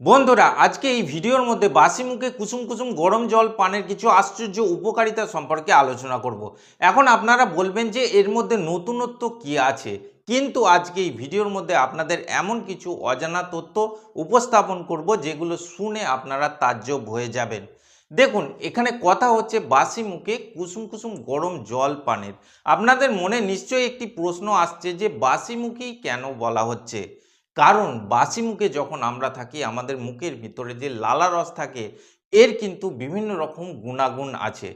বন্ধুরা, আজকে এই ভিডিওর মধ্যে বাসি মুখে কুসুম কুসুম গরম জল, পানের কিছু আশ্চর্য উপকারিতা সম্পর্কে আলোচনা করব। এখন আপনারা বলবেন যে, এর মধ্যে নতুনত্ব কি আছে? কিন্তু আজকে এই ভিডিওর মধ্যে আপনাদের এমন কিছু অজানা তথ্য উপস্থাপন করব, যেগুলো শুনে আপনারা তাজ্জব হয়ে যাবেন। দেখুন, এখানে কথা হচ্ছে বাসি মুখে কুসুম কুসুম গরম জল, পানের। আপনাদের মনে নিশ্চয়ই একটি প্রশ্ন আসছে যে বাসি মুখেই কেন বলা হচ্ছে? কারণ বাসি মুখে যখন আমরা থাকি, আমাদের মুখের ভিতরে যে লালা রস থাকে, এর কিন্তু বিভিন্ন রকম গুণাগুণ আছে।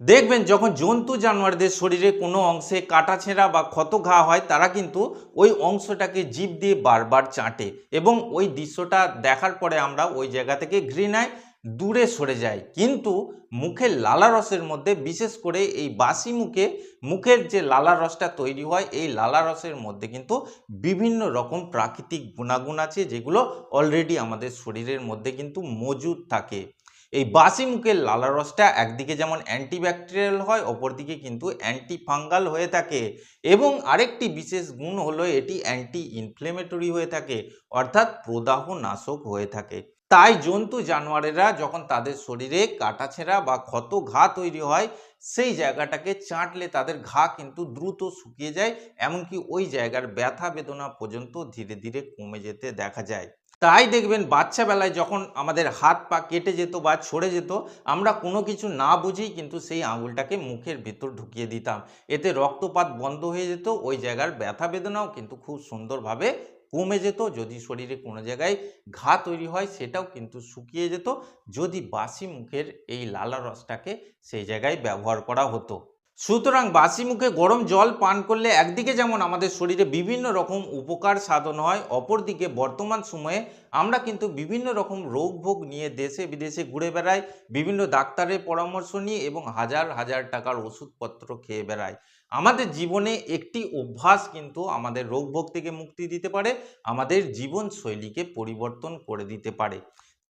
দেখবেন যখন জন্তু জানোয়ারদের শরীরে কোনো অংশে কাটাছেঁড়া বা ক্ষত ঘা হয়, তারা কিন্তু ওই অংশটাকে জীব দিয়ে বারবার চাটে এবং ওই দৃশ্যটা দেখার পরে আমরা ওই জায়গা থেকে ঘৃণায় দূরে সরে যায়। কিন্তু মুখের লালা রসের মধ্যে, বিশেষ করে এই বাসি মুখে, মুখের যে লালা রসটা তৈরি হয়, এই লালা রসের মধ্যে কিন্তু বিভিন্ন রকম প্রাকৃতিক গুণাগুণ আছে, যেগুলো অলরেডি আমাদের শরীরের মধ্যে কিন্তু মজুদ থাকে। এই বাসি মুখের লালা রসটা একদিকে যেমন অ্যান্টিব্যাকটেরিয়াল হয়, অপরদিকে কিন্তু অ্যান্টি ফাঙ্গাল হয়ে থাকে। এবং আরেকটি বিশেষ গুণ হলো, এটি অ্যান্টি ইনফ্লেমেটরি হয়ে থাকে, অর্থাৎ প্রদাহ নাশক হয়ে থাকে। তাই জন্তু জানোয়ারেরা যখন তাদের শরীরে কাটাছেঁড়া বা ক্ষত ঘা তৈরি হয়, সেই জায়গাটাকে চাটলে তাদের ঘা কিন্তু দ্রুত শুকিয়ে যায়, এমনকি ওই জায়গার ব্যথা বেদনা পর্যন্ত ধীরে ধীরে কমে যেতে দেখা যায়। তাই দেখবেন বাচ্চাবেলায় যখন আমাদের হাত পা কেটে যেত বা ছড়ে যেত, আমরা কোনো কিছু না বুঝেই কিন্তু সেই আঙুলটাকে মুখের ভিতর ঢুকিয়ে দিতাম। এতে রক্তপাত বন্ধ হয়ে যেত, ওই জায়গার ব্যথা বেদনাও কিন্তু খুব সুন্দরভাবে কমে যেত, যদি শরীরে কোনো জায়গায় ঘা তৈরি হয় সেটাও কিন্তু শুকিয়ে যেত, যদি বাসি মুখের এই লালা রসটাকে সেই জায়গায় ব্যবহার করা হতো। সুতরাং বাসি মুখে গরম জল পান করলে একদিকে যেমন আমাদের শরীরে বিভিন্ন রকম উপকার সাধন হয়, অপরদিকে বর্তমান সময়ে আমরা কিন্তু বিভিন্ন রকম রোগ ভোগ নিয়ে দেশে বিদেশে ঘুরে বেড়াই, বিভিন্ন ডাক্তারের পরামর্শ নিয়ে এবং হাজার হাজার টাকার ওষুধপত্র খেয়ে বেড়াই। আমাদের জীবনে একটি অভ্যাস কিন্তু আমাদের রোগ ভোগ থেকে মুক্তি দিতে পারে, আমাদের জীবনশৈলীকে পরিবর্তন করে দিতে পারে।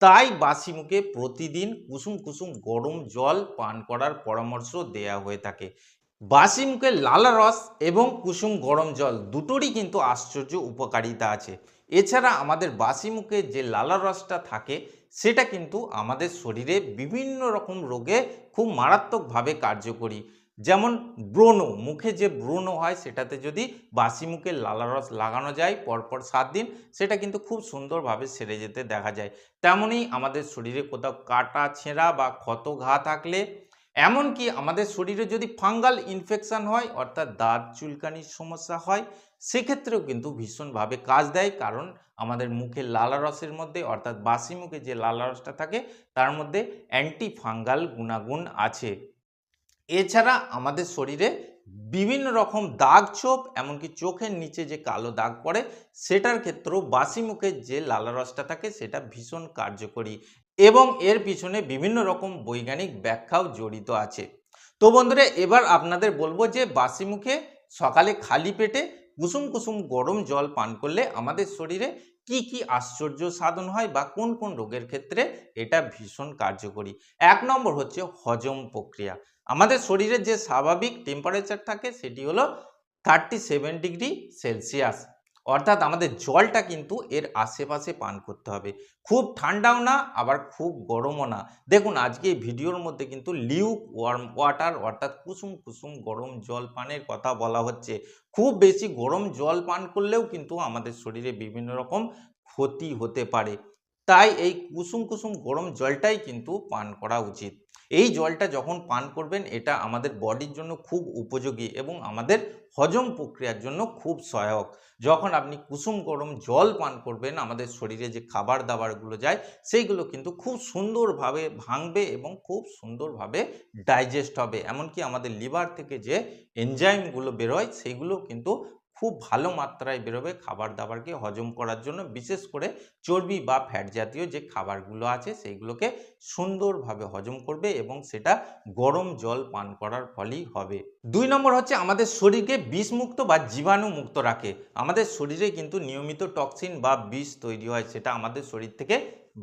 তাই বাসি মুখে প্রতিদিন কুসুম কুসুম গরম জল পান করার পরামর্শ দেয়া হয়ে থাকে। বাসি মুখে লালা রস এবং কুসুম গরম জল দুটোরই কিন্তু আশ্চর্য উপকারিতা আছে। এছাড়া আমাদের বাসি মুখে যে লালা রসটা থাকে, সেটা কিন্তু আমাদের শরীরে বিভিন্ন রকম রোগে খুব মারাত্মকভাবে কার্যকরী। যেমন ব্রণ মুখে যে ব্রণ হয় সেটাতে যদি বাসি মুখে লালারস লাগানো যায় পরপর সাত দিন, সেটা কিন্তু খুব সুন্দরভাবে সেরে যেতে দেখা যায়। তেমনই আমাদের শরীরে কোথাও কাটা, ছেঁড়া বা ক্ষত ঘা থাকলে, এমনকি আমাদের শরীরে যদি ফাঙ্গাল ইনফেকশান হয় অর্থাৎ দাঁত, চুলকানির সমস্যা হয়, সেক্ষেত্রেও কিন্তু ভীষণভাবে কাজ দেয়। কারণ আমাদের মুখে লালারসের মধ্যে অর্থাৎ বাসি মুখে যে লালারসটা থাকে, তার মধ্যে অ্যান্টি ফাঙ্গাল গুণাগুণ আছে। এছাড়া আমাদের শরীরে বিভিন্ন রকম দাগ ছোপ, এমনকি চোখের নিচে যে কালো দাগ পড়ে, সেটার ক্ষেত্রেও বাসি মুখের যে লালা রসটা থাকে, সেটা ভীষণ কার্যকরী। এবং এর পিছনে বিভিন্ন রকম বৈজ্ঞানিক ব্যাখ্যাও জড়িত আছে। তো বন্ধুরা, এবার আপনাদের বলব যে বাসি মুখে সকালে খালি পেটে কুসুম কুসুম গরম জল পান করলে আমাদের শরীরে কি কি আশ্চর্য সাধন হয় বা কোন কোন রোগের ক্ষেত্রে এটা ভীষণ কার্যকরী? এক নম্বর হচ্ছে হজম প্রক্রিয়া। আমাদের শরীরের যে স্বাভাবিক টেম্পারেচার থাকে সেটি হলো থার্টি সেভেন ডিগ্রি সেলসিয়াস অর্থাৎ আমাদের জলটা কিন্তু এর আশেপাশে পান করতে হবে। খুব ঠান্ডাও না, আবার খুব গরমও না। দেখুন, আজকে এই ভিডিওর মধ্যে কিন্তু লিউক ওয়ার্ম ওয়াটার অর্থাৎ কুসুম কুসুম গরম জল পানের কথা বলা হচ্ছে। খুব বেশি গরম জল পান করলেও কিন্তু আমাদের শরীরে বিভিন্ন রকম ক্ষতি হতে পারে। তাই এই কুসুম কুসুম গরম জলটাই কিন্তু পান করা উচিত। এই জলটা যখন পান করবেন, এটা আমাদের বডির জন্য খুব উপযোগী এবং আমাদের হজম প্রক্রিয়ার জন্য খুব সহায়ক। যখন আপনি কুসুম গরম জল পান করবেন, আমাদের শরীরে যে খাবার দাবারগুলো যায়, সেইগুলো কিন্তু খুব সুন্দরভাবে ভাঙবে এবং খুব সুন্দরভাবে ডাইজেস্ট হবে। এমনকি আমাদের লিভার থেকে যে এনজাইমগুলো বেরোয় সেইগুলো কিন্তু খুব ভালো মাত্রায় বেরোবে খাবার দাবারকে হজম করার জন্য, বিশেষ করে চর্বি বা ফ্যাট জাতীয় যে খাবারগুলো আছে সেইগুলোকে সুন্দরভাবে হজম করবে এবং সেটা গরম জল পান করার ফলেই হবে। দুই নম্বর হচ্ছে আমাদের শরীরকে বিষমুক্ত বা জীবাণু মুক্ত রাখে। আমাদের শরীরে কিন্তু নিয়মিত টক্সিন বা বিষ তৈরি হয়, সেটা আমাদের শরীর থেকে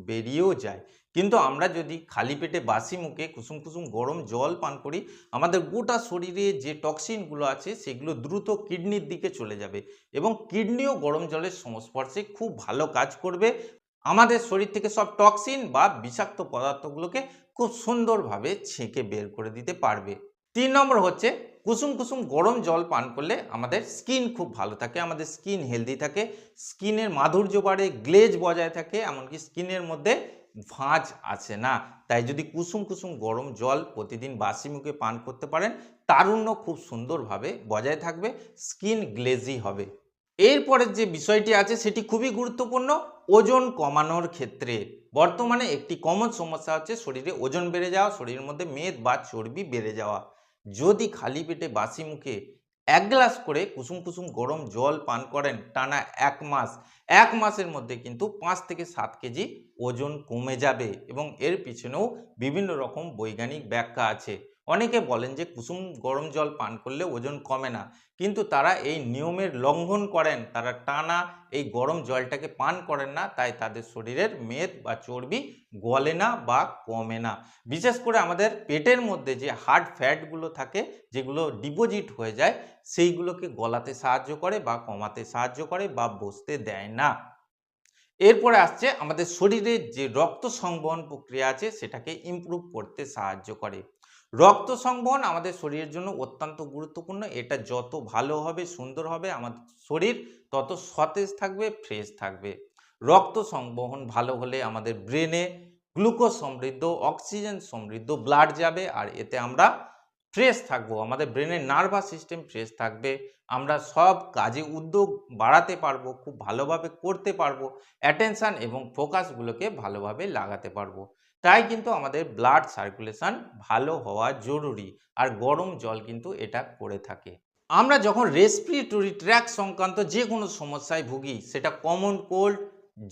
বেরিয়েও যায়। কিন্তু আমরা যদি খালি পেটে বাসি মুখে কুসুম কুসুম গরম জল পান করি, আমাদের গোটা শরীরে যে টক্সিনগুলো আছে সেগুলো দ্রুত কিডনির দিকে চলে যাবে এবং কিডনিও গরম জলের সংস্পর্শে খুব ভালো কাজ করবে। আমাদের শরীর থেকে সব টক্সিন বা বিষাক্ত পদার্থগুলোকে খুব সুন্দরভাবে ছেঁকে বের করে দিতে পারবে। তিন নম্বর হচ্ছে কুসুম কুসুম গরম জল পান করলে আমাদের স্কিন খুব ভালো থাকে, আমাদের স্কিন হেলদি থাকে, স্কিনের মাধুর্য বাড়ে, গ্লেজ বজায় থাকে, এমনকি স্কিনের মধ্যে ভাঁজ আছে না? তাই যদি কুসুম কুসুম গরম জল প্রতিদিন বাসি মুখে পান করতে পারেন, তারুণ্য খুব সুন্দরভাবে বজায় থাকবে, স্কিন গ্লেজি হবে। এরপরের যে বিষয়টি আছে, সেটি খুবই গুরুত্বপূর্ণ, ওজন কমানোর ক্ষেত্রে। বর্তমানে একটি কমন সমস্যা হচ্ছে শরীরে ওজন বেড়ে যাওয়া, শরীরের মধ্যে মেদ বা চর্বি বেড়ে যাওয়া। যদি খালি পেটে বাসি মুখে এক গ্লাস করে কুসুম কুসুম গরম জল পান করেন টানা এক মাস। এক মাসের মধ্যে কিন্তু পাঁচ থেকে সাত কেজি ওজন কমে যাবে এবং এর পিছনেও বিভিন্ন রকম বৈজ্ঞানিক ব্যাখ্যা আছে। অনেকে বলেন যে কুসুম গরম জল পান করলে ওজন কমে না, কিন্তু তারা এই নিয়মের লঙ্ঘন করেন। তারা টানা এই গরম জলটাকে পান করেন না, তাই তাদের শরীরের মেদ বা চর্বি গলে না বা কমে না। বিশেষ করে আমাদের পেটের মধ্যে যে হার্ড ফ্যাটগুলো থাকে, যেগুলো ডিপোজিট হয়ে যায়, সেইগুলোকে গলাতে সাহায্য করে বা কমাতে সাহায্য করে বা বসতে দেয় না। এরপরে আসছে আমাদের শরীরের যে রক্ত সংবহন প্রক্রিয়া আছে, সেটাকে ইমপ্রুভ করতে সাহায্য করে। রক্ত সংবহন আমাদের শরীরের জন্য অত্যন্ত গুরুত্বপূর্ণ। এটা যত ভালো হবে, সুন্দর হবে, আমাদের শরীর তত সতেজ থাকবে, ফ্রেশ থাকবে। রক্ত সংবহন ভালো হলে আমাদের ব্রেনে গ্লুকোজ সমৃদ্ধ, অক্সিজেন সমৃদ্ধ, ব্লাড যাবে আর এতে আমরা ফ্রেশ থাকব। আমাদের ব্রেনের নার্ভাস সিস্টেম ফ্রেশ থাকবে। আমরা সব কাজে উদ্যোগ বাড়াতে পারব, খুব ভালোভাবে করতে পারব, অ্যাটেনশান এবং ফোকাসগুলোকে ভালোভাবে লাগাতে পারব। তাই কিন্তু আমাদের ব্লাড সার্কুলেশন ভালো হওয়া জরুরি আর গরম জল কিন্তু এটা করে থাকে। আমরা যখন রেসপিরেটরি ট্র্যাক সংক্রান্ত যে কোনো সমস্যায় ভুগি, সেটা কমন কোল্ড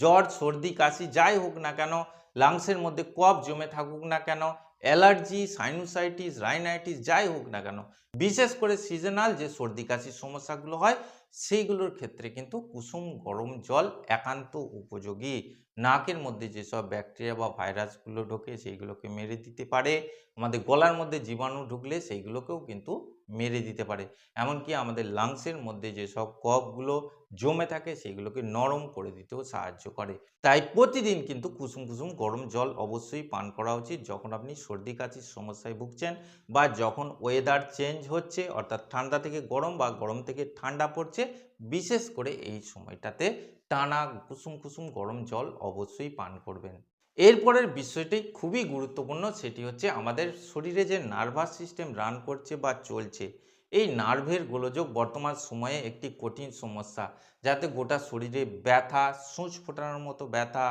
জ্বর, সর্দি, কাশি যাই হোক না কেন লাংসের মধ্যে কফ জমে থাকুক না কেন অ্যালার্জি সাইনোসাইটিস রাইনাইটিস যাই হোক না কেন, বিশেষ করে সিজনাল যে সর্দি, কাশির সমস্যাগুলো হয় সেইগুলোর ক্ষেত্রে কিন্তু কুসুম, গরম জল একান্ত উপযোগী। নাকের মধ্যে যেসব ব্যাকটেরিয়া বা ভাইরাসগুলো ঢোকে সেইগুলোকে মেরে দিতে পারে। আমাদের গলার মধ্যে জীবাণু ঢুকলে সেইগুলোকেও কিন্তু মেরে দিতে পারে। এমনকি আমাদের লাংসের মধ্যে যেসব কফগুলো জমে থাকে সেগুলোকে নরম করে দিতেও সাহায্য করে। তাই প্রতিদিন কিন্তু কুসুম কুসুম, গরম জল অবশ্যই পান করা উচিত। যখন আপনি সর্দি, কাশির সমস্যায় ভুগছেন বা যখন ওয়েদার চেঞ্জ হচ্ছে, অর্থাৎ ঠান্ডা থেকে গরম বা গরম থেকে ঠান্ডা পড়ছে বিশেষ করে এই সময়টাতে টানা কুসুম কুসুম গরম জল অবশ্যই পান করবেন। এরপরের বিষয়টি খুবই গুরুত্বপূর্ণ সেটি হচ্ছে আমাদের শরীরে যে নার্ভাস সিস্টেম রান করছে বা চলছে, এই নার্ভের গোলযোগ বর্তমান সময়ে একটি কঠিন সমস্যা, যাতে গোটা শরীরে ব্যথা, সূচ ফোটানোর মতো ব্যথা,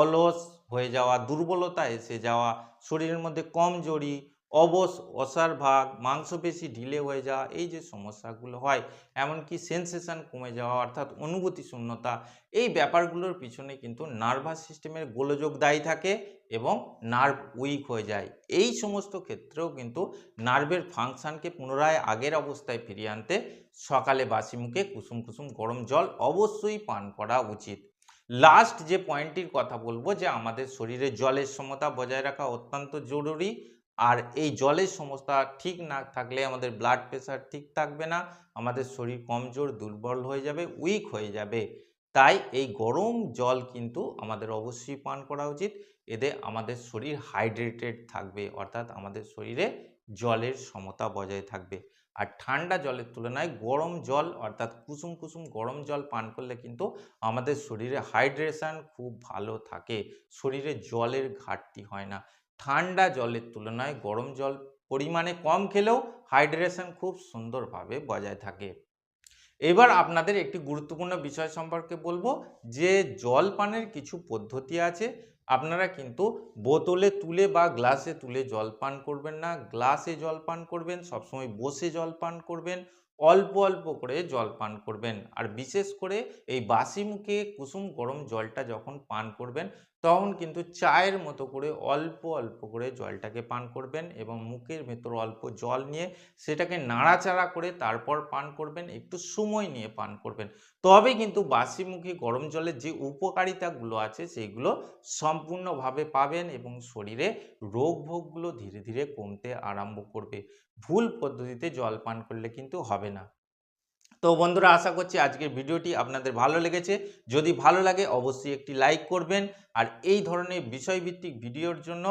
অলস হয়ে যাওয়া, দুর্বলতা এসে যাওয়া, শরীরের মধ্যে কমজোরি অবস অসার ভাগ, মাংসপেশি ঢিলে হয়ে যাওয়া, এই যে সমস্যাগুলো হয়, এমনকি সেন্সেশন কমে যাওয়া, অর্থাৎ অনুভূতি শূন্যতা, এই ব্যাপারগুলোর পিছনে কিন্তু নার্ভাস সিস্টেমের গোলযোগ দায়ী থাকে এবং নার্ভ উইক হয়ে যায়। এই সমস্ত ক্ষেত্রেও কিন্তু নার্ভের ফাংশনকে পুনরায় আগের অবস্থায় ফিরিয়ে আনতে সকালে বাসি মুখে কুসুম কুসুম গরম জল অবশ্যই পান করা উচিত। লাস্ট যে পয়েন্টটির কথা বলব, যে আমাদের শরীরে জলের সমতা বজায় রাখা অত্যন্ত জরুরি। আর এই জলের সমস্যা ঠিক না থাকলে আমাদের ব্লাড প্রেশার ঠিক থাকবে না, আমাদের শরীর কমজোর, দুর্বল হয়ে যাবে উইক হয়ে যাবে। তাই এই গরম জল কিন্তু আমাদের অবশ্যই পান করা উচিত। এতে আমাদের শরীর হাইড্রেটেড থাকবে, অর্থাৎ আমাদের শরীরে জলের সমতা বজায় থাকবে। আর ঠান্ডা জলের তুলনায় গরম জল, অর্থাৎ কুসুম কুসুম গরম জল পান করলে কিন্তু আমাদের শরীরে হাইড্রেশন খুব ভালো থাকে। শরীরে জলের ঘাটতি হয় না। ঠান্ডা জলের তুলনায় গরম জল পরিমাণে কম খেলেও হাইড্রেশন খুব সুন্দরভাবে বজায় থাকে। এবার আপনাদের একটি গুরুত্বপূর্ণ বিষয় সম্পর্কে বলব, যে জল পানের কিছু পদ্ধতি আছে, আপনারা কিন্তু বোতলে তুলে বা গ্লাসে তুলে জল পান করবেন না, গ্লাসে জল পান করবেন, সবসময় বসে জল পান করবেন, অল্প অল্প করে জল পান করবেন। আর বিশেষ করে এই বাসি মুখে কুসুম গরম জলটা যখন পান করবেন তখন কিন্তু চায়ের মতো করে অল্প অল্প করে জলটাকে পান করবেন এবং মুখের ভেতর অল্প জল নিয়ে সেটাকে নাড়াচাড়া করে তারপর পান করবেন, একটু সময় নিয়ে পান করবেন। তবে কিন্তু বাসি মুখে গরম জলের যে উপকারিতাগুলো আছে সেইগুলো সম্পূর্ণভাবে পাবেন এবং শরীরে রোগ ভোগগুলো ধীরে ধীরে কমতে আরম্ভ করবে। ভুল পদ্ধতিতে জল পান করলে কিন্তু হবে না। তো বন্ধুরা, আশা করছি আজকের ভিডিওটি আপনাদের ভালো লেগেছে। যদি ভালো লাগে, অবশ্যই একটি লাইক করবেন। আর এই ধরনের বিষয়ভিত্তিক ভিডিওর জন্য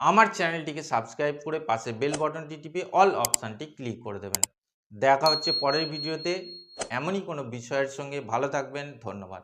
আমার চ্যানেলটিকে সাবস্ক্রাইব করে পাশে বেল বটনটি টিপে অল অপশানটি ক্লিক করে দেবেন। দেখা হচ্ছে পরের ভিডিওতে। এমনই কোনো বিষয়ের সঙ্গে ভালো থাকবেন। ধন্যবাদ।